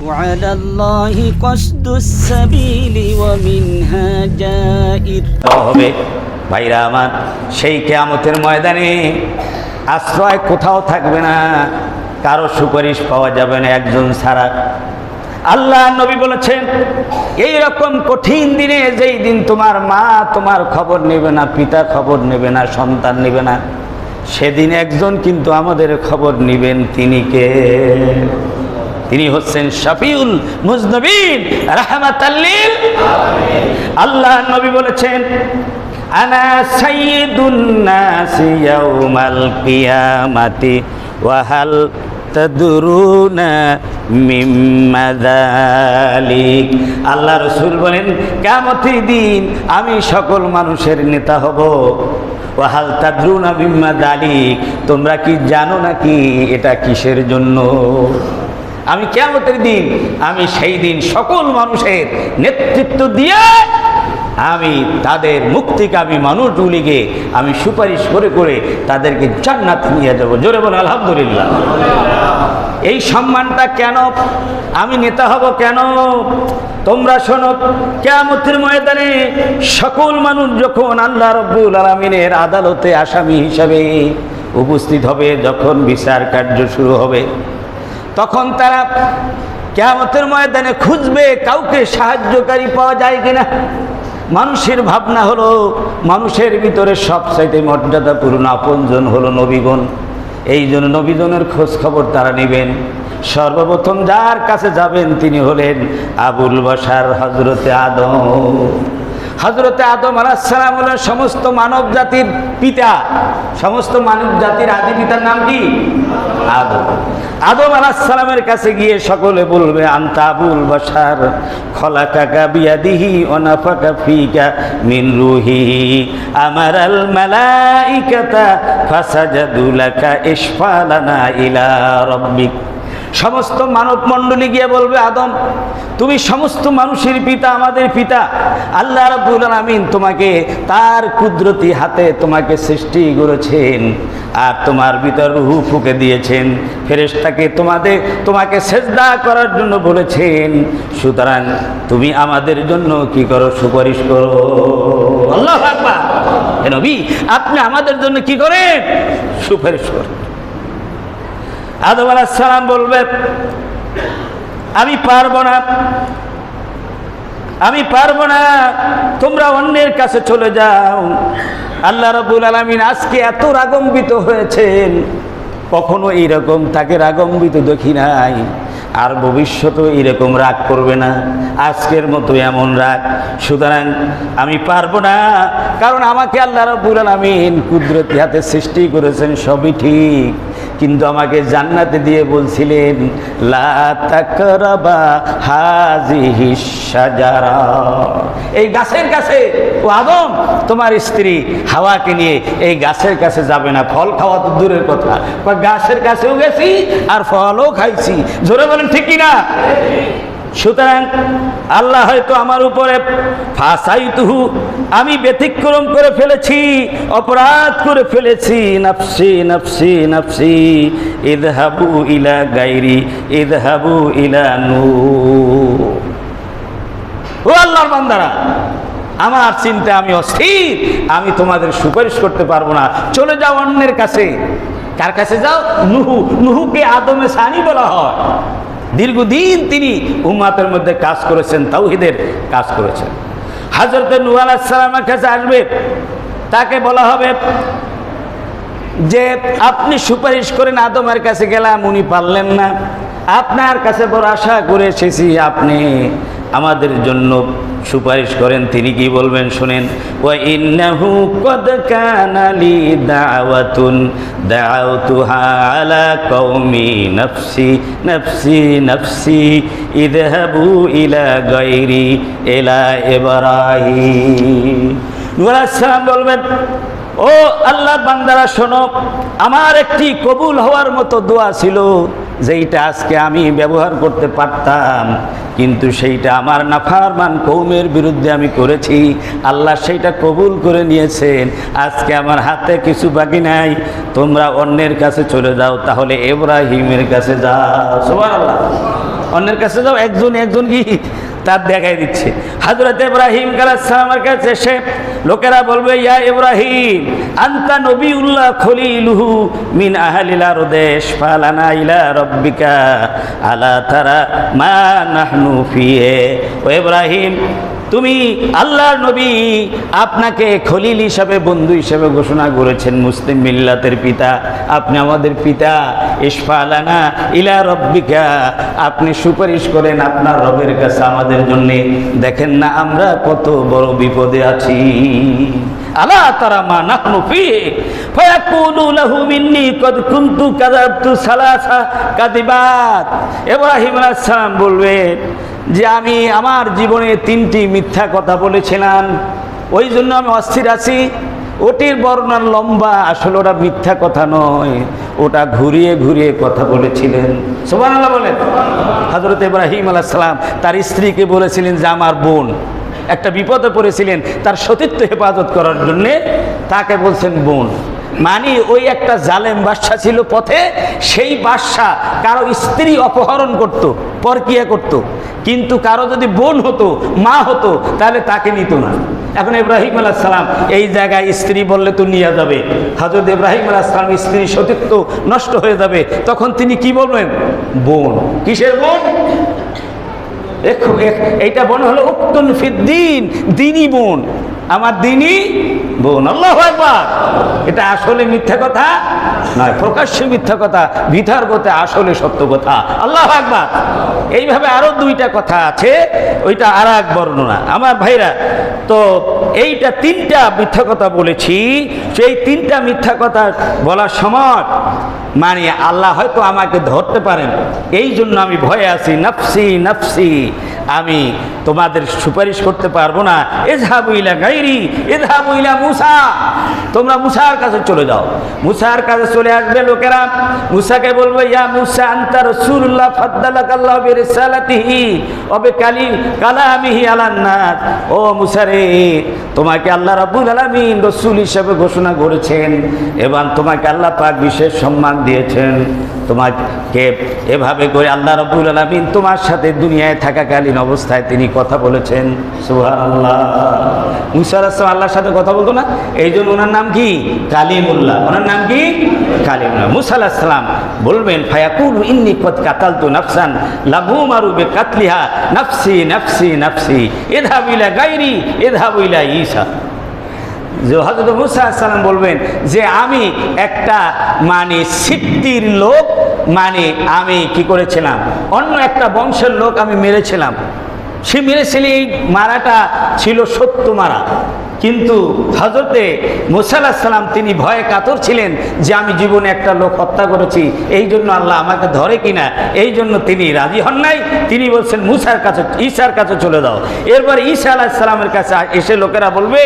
وعلى الله قصد السبيل ومنها جائر হবে ভাইরা আমার সেই কেয়ামতের ময়দানে আশ্রয় কোথাও থাকবে না কারো সুপারিশ পাওয়া যাবে না একজন ছাড়া আল্লাহ নবী বলেছেন এই রকম কঠিন দিনে যেই দিন তোমার মা তোমার খবর নেবে না পিতা খবর নেবে না সন্তান নেবে না সেদিন একজন কিন্তু আমাদের খবর নিবেন তিনি কে তিনি হচ্ছেন শফিউল মুজনবিন, রাহমাতাল্লিল আল্লাহ নবী বলেছেন, আনা সাইয়্যিদুন নাসি ইয়াউমাল কিয়ামাতি, ওয়া হাল তাদরুনা মিম্মা যালিক আল্লাহ রসুল বলেন, কিয়ামতের দিন আমি সকল মানুষের নেতা হব। ওয়াহাল তাদরুনা মিম্মা যালিক তোমরা কি জানো নাকি এটা কিসের জন্য? আমি কেমতের দিন, আমি সেই দিন সকল মানুষের নেতৃত্ব দিয়ে আমি তাদের মুক্তিকামী মানুষগুলিকে আমি সুপারিশ করে করে তাদেরকে জান্নাত নিয়ে যাব। জোরে বলে, আলহামদুলিল্লাহ। এই সম্মানটা কেন? আমি নেতা হব কেন? তোমরা শোনো কেমতের ময়দানে সকল মানুষ যখন আল্লাহ রব্বুল আলমিনের আদালতে আসামি হিসাবে উপস্থিত হবে, যখন বিচার কার্য শুরু হবে তখন তারা কেমতের ময়দানে খুঁজবে কাউকে সাহায্যকারী পাওয়া যায় কিনা। মানুষের ভাবনা হলো, মানুষের ভিতরে সবচাইতে মর্যাদাপূর্ণ আপনজন হলো নবীগণ। এই জন্য নবীজনের খোঁজ খবর তারা নেবেন। সর্বপ্রথম যার কাছে যাবেন তিনি হলেন আবুল বসার হজরতে আদম। হজরতে আদম আলাহাম হলেন সমস্ত মানব জাতির পিতা। সমস্ত মানব জাতির আদি পিতার নাম কি? আদম। আদম সালামের কাছে গিয়ে সকলে বলবে আন্তাবুল বসার খলা কাকা বিয়াদিহি অনাফাকা ফিকা মিন রুহি। আমার আল মালাইকাতা ফাসাজাদুলাকা ইশফালানা ইলা রব্বিক। সমস্ত মানব মণ্ডলী গিয়ে বলবে, আদম, তুমি সমস্ত মানুষের পিতা, আমাদের পিতা। আল্লাহ রাব্বুল আলামিন তোমাকে তার কুদরতি হাতে তোমাকে সৃষ্টি করেছেন আর তোমার ভিতর রুহু ফুকে দিয়েছেন। ফেরেশতাকে তোমাদের, তোমাকে সেজদা করার জন্য বলেছেন। সুতরাং তুমি আমাদের জন্য কি করো, সুপারিশ করো। আল্লাহ আপনি আমাদের জন্য কি করেন? সুপারিশ করেন। আদম সালাম বলবে, আমি পারব না। আমি পারব না। তোমরা অন্যের কাছে চলে যাও। আল্লাহ রবুল আলমিন আজকে এত রাগম্বিত হয়েছেন। কখনো এইরকম তাকে রাগম্বিত দেখি নাই। আর ভবিষ্যতেও এরকম রাগ করবে না। আজকের মতো এমন রাগ। সুতরাং আমি পারব না। কারণ আমাকে আল্লাহ রব্বুল আলমিন কুদরতি হাতে সৃষ্টি করেছেন, সবই ঠিক। কিন্তু আমাকে জান্নাতে দিয়ে বলছিলেন এই গাছের কাছে, ও আদম, তোমার স্ত্রী হাওয়াকে নিয়ে এই গাছের কাছে যাবে না, ফল খাওয়া তো দূরের কথা। গাছের কাছেও গেছি আর ফলও খাইছি। জোরে বলেন, ঠিক কিনা? সুতরাং আল্লাহ হয়তো আমার উপরে ফাঁসাইতুহু, আমি ব্যতিক্রম করে ফেলেছি, অপরাধ করে ফেলেছি, নাফসি নাফসি নাফসি, ইদহাবু ইলা গাইরি, ইদহাবু ইলা নু ও আল্লাহর বান্দারা, আমার চিন্তা আমি অস্থির, আমি তোমাদের সুপারিশ করতে পারব না। চলে যাও অন্যের কাছে। কার কাছে যাও? নুহু, নুহুকে আদমে সানি বলা হয়। দীর্ঘদিন তিনি উম্মাতের মধ্যে কাজ করেছেন, তাওহিদের কাজ করেছেন। হাজরত নূহ আলাহিসাল্লামের কাছে আসবে, তাকে বলা হবে যে, আপনি সুপারিশ করেন আদমের কাছে গেলাম, উনি পারলেন না। আপনার কাছে বড় আশা করে এসেছি, আপনি আমাদের জন্য সুপারিশ করেন। তিনি কি বলবেন শুনেন, ওয়া ইন্নাহু কদ কানা লি দাওয়াতুন আলা কওমি নফসি নফসি নফসি ইযহাবু ইলা গৈরি ইলা এবারাহি নুয়ালাম বলবেন, ও আল্লাহ বান্দারা, শোনো, আমার একটি কবুল হওয়ার মতো দোয়া ছিল। যেইটা আজকে আমি ব্যবহার করতে পারতাম, কিন্তু সেইটা আমার নাফারমান কৌমের বিরুদ্ধে আমি করেছি। আল্লাহ সেইটা কবুল করে নিয়েছেন। আজকে আমার হাতে কিছু বাকি নাই। তোমরা অন্যের কাছে চলে যাও, তাহলে এব্রাহিমের কাছে যাও। সবার অন্যের কাছে যাও, একজন একজন কি? তার দেখাই দিচ্ছে। হাজরত ইব্রাহিম কালামের কাছে এসে লোকেরা বলবে, ইয়া ইব্রাহিম, আন্তা নবী উল্লাহ খলিলুহু মিন আহালিলা রদেশ ফালানা ইলা রব্বিকা আলা তারা মা নাহনু ফিয়ে। ও ইব্রাহিম তুমি আল্লাহর নবী আপনাকে খলিল হিসাবে, বন্ধু হিসাবে ঘোষণা করেছেন মুসলিম মিল্লাতের পিতা। আপনি আমাদের পিতা ইসফালানা ইলা রব্বিকা। আপনি সুপারিশ করেন আপনার রবের কাছে আমাদের জন্যে। দেখেন না আমরা কত বড় বিপদে আছি। আলা তারা মা মিন্নি বলবেন যে আমি আমার জীবনে তিনটি মিথ্যা কথা বলেছিলাম, ওই জন্য আমি অস্থির আছি। ওটির বর্ণনা লম্বা, আসলে ওটা মিথ্যা কথা নয়। ওটা ঘুরিয়ে ঘুরিয়ে কথা বলেছিলেন। সোমান আল্লাহ বলেন। হজরত ইব্রাহিম আলাহ সালাম তার স্ত্রীকে বলেছিলেন যে, আমার বোন। একটা বিপদে পড়েছিলেন। তার সতীত্ব হেফাজত করার জন্যে তাকে বলছেন বোন। মানে ওই একটা জালেম বাদশা ছিল পথে, সেই বাদশা কারও স্ত্রী অপহরণ করত, পরকিয়া করত। কিন্তু কারও যদি বোন হতো, মা হতো, তাহলে তাকে নিত না। এখন ইব্রাহিম আলাহ সালাম এই জায়গায় স্ত্রী বললে তো নিয়ে যাবে। হজরত ইব্রাহিম আলাহ সালাম স্ত্রীর সতীত্ব নষ্ট হয়ে যাবে। তখন তিনি কি বলবেন? বোন। কিসের বোন? এইটা বোন হলো উক্তন ফিদ্দিন, দিনী বোন। আমার দিনী বোন, আল্লাহ এটা আসলে মিথ্যা কথা নয়, প্রকাশ্যে মিথ্যা কথা, বিতর্কতে আসলে সত্য কথা। আল্লাহ একবার এইভাবে আরও দুইটা কথা আছে, ওইটা আর এক বর্ণনা। আমার ভাইরা, তো এইটা তিনটা মিথ্যা কথা বলেছি, সেই তিনটা মিথ্যা কথা বলার সময় মানে আল্লাহ হয়তো আমাকে ধরতে পারেন। এই জন্য আমি ভয়ে আছি, নফসি নফসি, আমি তোমাদের সুপারিশ করতে পারব না। এজহাবু ইলা তোমরা মুসার কাছে চলে যাও। মুসার কাছে চলে আসবে লোকেরা। মুসাকে ইয়া মুসা তোমাকে আল্লাহ রাসূল হিসেবে ঘোষণা করেছেন। এবং তোমাকে আল্লাহ পাক বিশেষ সম্মান দিয়েছেন। তোমাকে এভাবে করে আল্লাহ রব্বুল আলমিন তোমার সাথে দুনিয়ায় থাকাকালীন অবস্থায় তিনি কথা বলেছেন। মুসা আসলাম আল্লাহর সাথে কথা বলতো না? এই জন্য ওনার নাম কি? কালিমুল্লাহ। ওনার নাম কি? কালিমুল্লাহ। মুসা আসলাম বলবেন, ফায়াকুল ইন্নি কত কাতাল তো নাফসান লাভু মারুবে কাতলিহা নাফসি নাফসি নাফসি এধাবিলা গাইরি এধাবিলা ঈসা। হজরত মুসাল্লাম বলবেন যে আমি একটা মানে সিদ্ধির লোক মানে আমি কি করেছিলাম? অন্য একটা বংশের লোক আমি মেরেছিলাম। সে মেরেছিল এই মারাটা ছিল সত্য মারা। কিন্তু হজরতে মুসাল্লাহ সালাম তিনি ভয়ে কাতর ছিলেন যে আমি জীবনে একটা লোক হত্যা করেছি, এই জন্য আল্লাহ আমাকে ধরে কিনা, এই জন্য তিনি রাজি হন নাই। তিনি বলছেন, মুসার কাছে, ঈশার কাছে চলে দাও এরপর ঈসা আলাহ সালামের কাছে এসে লোকেরা বলবে,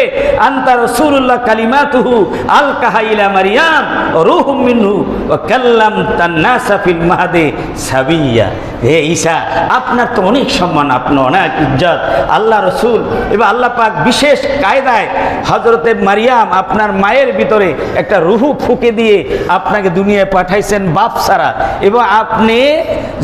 আন্তা রসুল্লাহ কালিমাতুহু আল কাহাইলা মারিয়াম রুহ মিনহু ও কাল্লাম তান্নাসা ফিল মাহাদে সাবিয়া। হে ঈশা, আপনার তো অনেক সম্মান, আপনার অনেক ইজ্জত। আল্লাহ রসুল, এবার আল্লাহ পাক বিশেষ কায়দায় হজরতে মারিয়াম আপনার মায়ের ভিতরে একটা রুহু ফুকে দিয়ে আপনাকে দুনিয়ায় পাঠাইছেন বাপ সারা এবং আপনি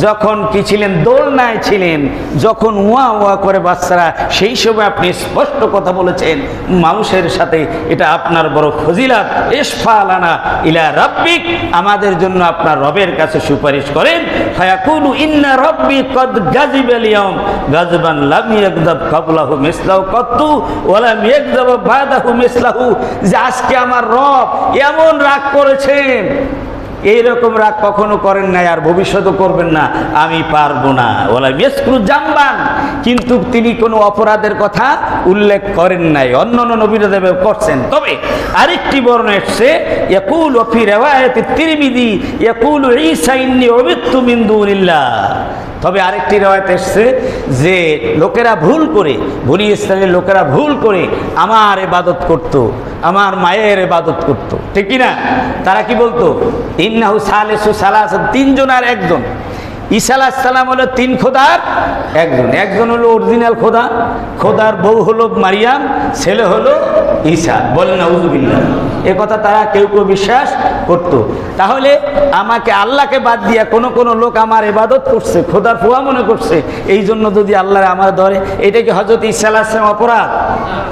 যখন কি ছিলেন, দোলনায় ছিলেন, যখন উয়া উয়া করে বাচ্চারা, সেই সময় আপনি স্পষ্ট কথা বলেছেন, মানুষের সাথে এটা আপনার বড় ফজিলাত। ইসফালানা ইলা রাব্বিক, আমাদের জন্য আপনার রবের কাছে সুপারিশ করেন, ফায়াকুলু ইন্না রব্বি কদ গাজিবাল ইয়াউম, গাজবান লাম ইয়াকযাব ক্বাবলাহু মিসলাহু কত্তু ওয়া লাম আজকে আমার রব এমন রাগ করেছেন। এইরকম রাগ কখনো করেন নাই আর ভবিষ্যতও করবেন না। আমি পারব না। ওলা মেসক্রু জানবান কিন্তু তিনি কোনো অপরাধের কথা উল্লেখ করেন নাই। অন্য অন্য নবীরা দেবে করছেন। তবে আরেকটি বর্ণ এসছে, ইয়াকুল ওফি রেওয়ায়তে তিরমিদি, ইয়াকুল ঈসা ইন্নি অবিত্তু মিন দুনিল্লাহ। তবে আরেকটি রেওয়ায়ত এসছে যে লোকেরা ভুল করে, বনি ইসলামের লোকেরা ভুল করে আমার এবাদত করত, আমার মায়ের এবাদত করত। ঠিক না তারা কি বলতো? ইন্নাহু সালেসু সালাস তিনজন আর একজন। ঈসা আলাহিসাল্লাম হলো তিন খোদার একজন। একজন হলো অরিজিনাল খোদা, খোদার বউ হলো মারিয়াম, ছেলে হলো ঈসা। বলেন না এ কথা তারা কেউ কেউ বিশ্বাস করত। তাহলে আমাকে আল্লাহকে বাদ দিয়া কোনো কোনো লোক আমার এবাদত করছে, খোদার ফুয়া মনে করছে এই জন্য যদি আল্লাহ আমার ধরে, এটা কি হজরত ঈসা অপরাধ?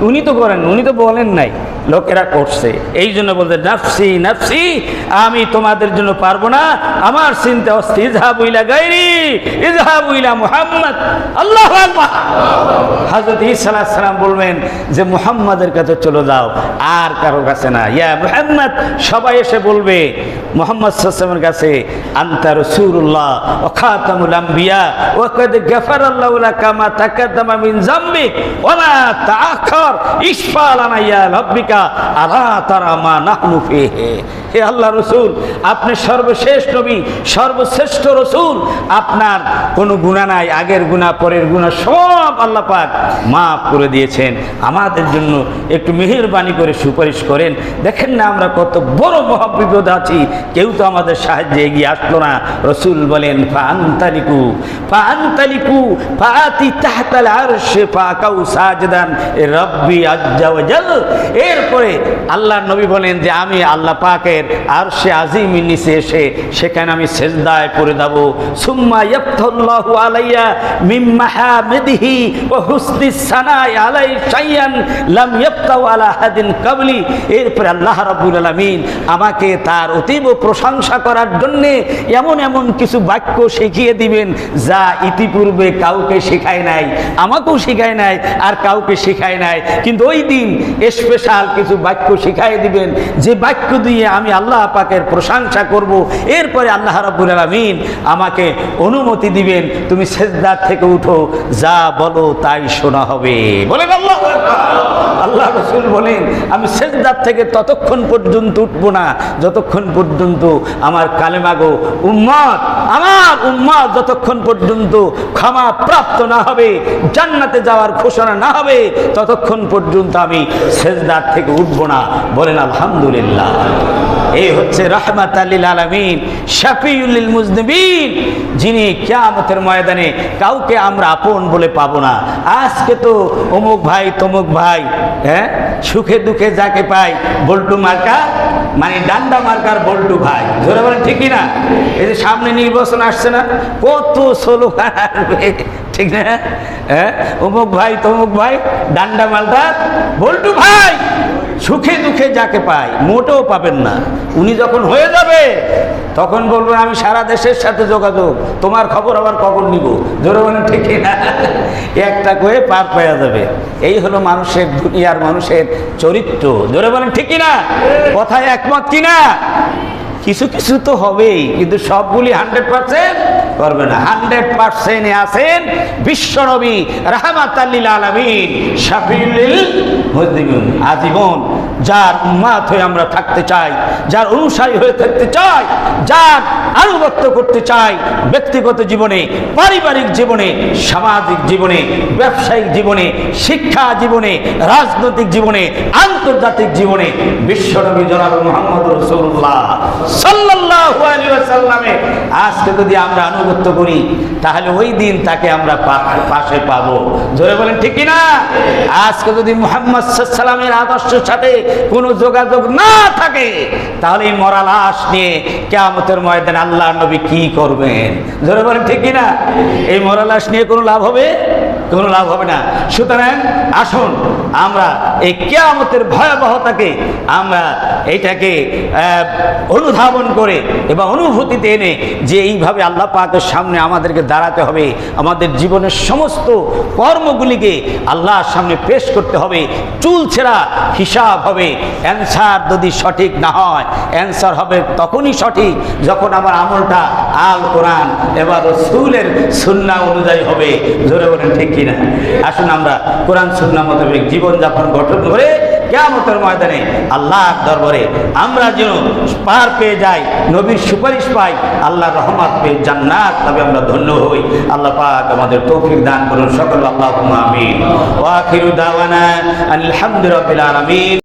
উনি তো করেন, উনি তো বলেন নাই, লোকেরা করছে। এই জন্য বলতে নাফসি নাফসি, আমি তোমাদের জন্য পারব না, আমার চিন্তা অস্থি ইজহাবুইলা গাইরি ইজহাবুইলা মুহাম্মদ, আল্লাহ হজরত ইসালাম বলবেন যে, মুহাম্মাদের কাছে চলে যাও, আর কারও কাছে না। ইয়া মুহাম্মদ, সবাই এসে বলবে মোহাম্মদ সাল্লামের কাছে ও আল্লাহ কামা মিন আলা তারা মা হে আল্লাহ রসুল, আপনি সর্বশেষ নবী, সর্বশ্রেষ্ঠ রসুল, আপনার কোনো গুণা নাই, আগের গুণা পরের গুণা সব আল্লাহ পাক মাফ করে দিয়েছেন। আমাদের জন্য একটু মেহেরবানি করে সুপারিশ করেন। দেখেন না আমরা কত বড় মহাবিপদ আছি। কেউ তো আমাদের সাহায্যে এগিয়ে আসলো না। রসুল বলেন ফান্তালিকু ফান্তালিকু ফাতি তাহতাল আরশে ফাকাউ সাজদান রব্বি আজ্জা ওয়াজাল। এরপরে আল্লাহ নবী বলেন যে, আমি আল্লাহ পাকের আরশে আজিমের নিচে এসে সেখানে আমি সেজদায় পড়ে দেব সুম্মা ইয়াফতাল্লাহু আলাইয়া মিম মাহামিদিহি ওয়া সানাই আলাই শাইয়ান লাম ইয়াফতাউ আলা হাদিন এরপরে আল্লাহ রাব্বুল আলামিন আমাকে তার অতীব প্রশংসা করার জন্য এমন এমন কিছু বাক্য শিখিয়ে দিবেন যা ইতিপূর্বে কাউকে শেখায় নাই, আমাকেও শেখায় নাই আর কাউকে শেখায় নাই। কিন্তু ওই দিন স্পেশাল কিছু বাক্য শিখাই দিবেন। যে বাক্য দিয়ে আমি আল্লাহ পাকের প্রশংসা করব, এরপরে আল্লাহ রাব্বুল আলামিন আমাকে অনুমতি দিবেন, তুমি সেজদার থেকে উঠো, যা বলো তাই শোনা হবে। বলেন আল্লাহ। আল্লাহ রসুল বলেন, আমি সেজদার থেকে ততক্ষণ পর্যন্ত উঠবো না যতক্ষণ পর্যন্ত আমার কালেমাগো উম্মত, আমার উম্মত যতক্ষণ পর্যন্ত ক্ষমা প্রাপ্ত না হবে, জান্নাতে যাওয়ার ঘোষণা না হবে, ততক্ষণ পর্যন্ত আমি সেজদার থেকে উঠবো না। বলেন, আলহামদুলিল্লাহ। এই হচ্ছে রহমাত আল্লিল আলমিন শাফিউল্লিল মুজনবিন, যিনি কেয়ামতের ময়দানে কাউকে আমরা আপন বলে পাবো না। আজকে তো অমুক ভাই, তমুক ভাই হ্যাঁ? সুখে দুঃখে যাকে পাই, বল্টু মার্কা মানে ডান্ডা মার্কার বল্টু ভাই। ধরে বলেন ঠিকই না এই যে সামনে নির্বাচন আসছে না, কত সোলো ঠিক না? হ্যাঁ? অমুক ভাই, তমুক ভাই, ডান্ডা মালটা বল্টু ভাই। সুখে দুঃখে যাকে পায় মোটেও পাবেন না। উনি যখন হয়ে যাবে, তখন বলবেন, আমি সারা দেশের সাথে যোগাযোগ, তোমার খবর আবার কখন নিব? ধরে বলেন, ঠিক না? একটা করে পার পাওয়া যাবে। এই হলো মানুষের দুনিয়ার মানুষের চরিত্র। ধরে বলেন ঠিকই না? কথায় একমত কিনা কিছু কিছু তো হবেই, কিন্তু সবগুলি হান্ড্রেড পার্সেন্ট করবে না। হান্ড্রেড পার্সেন্ট আছেন বিশ্বনবী রাহমাত আলমিন আজীবন। যার উম্মাত হয়ে আমরা থাকতে চাই, যার অনুসারী হয়ে থাকতে চাই, যার আনুগত্য করতে চাই ব্যক্তিগত জীবনে, পারিবারিক জীবনে, সামাজিক জীবনে, ব্যবসায়িক জীবনে, শিক্ষা জীবনে, রাজনৈতিক জীবনে, আন্তর্জাতিক জীবনে বিশ্বনবী জনাব মোহাম্মদ রসুল্লাহ আলাইহি আজকে যদি আমরা আনুগত্য করি, তাহলে ওই দিন তাকে আমরা পাশে পাবো। জোরে বলেন, ঠিক না আজকে যদি মোহাম্মদ সাল্লামের আদর্শের সাথে কোনো যোগাযোগ না থাকে তাহলে এই মরা লাশ নিয়ে কেয়ামতের ময়দানে আল্লাহ নবী কি করবেন? জোরে বলেন ঠিক না এই মরা লাশ নিয়ে কোনো লাভ হবে? কোনো লাভ হবে না। সুতরাং আসুন আমরা এই কেয়ামতের ভয়াবহতাকে আমরা এইটাকে আহ, অনুধাবন করে এবং অনুভূতিতে এনে যে এইভাবে আল্লাহ পাকের সামনে আমাদেরকে দাঁড়াতে হবে আমাদের জীবনের সমস্ত কর্মগুলিকে আল্লাহর সামনে পেশ করতে হবে চুল ছেঁড়া হিসাব হবে। অ্যান্সার যদি সঠিক না হয় অ্যান্সার হবে তখনই সঠিক, যখন আমার আমলটা আল কোরআন এবার রসুলের সুন্না অনুযায়ী হবে। জোরে বলেন ঠিক কিনা? আসুন আমরা কোরআন, সুন্না মোতাবেক জীবনযাপন, গঠন করে কেয়ামতের ময়দানে আল্লাহর দরবারে আমরা যেন পার পেয়ে যাই, নবীর সুপারিশ পাই আল্লাহ রহমত পেয়ে জান্নাত তবে আমরা ধন্য হই। আল্লাহ পাক আমাদের তৌফিক দান করুন। সকল আল্লাহ আমিন। ওয়াখিরু দাওয়ানা আলহামদুলিল্লাহ আলামিন।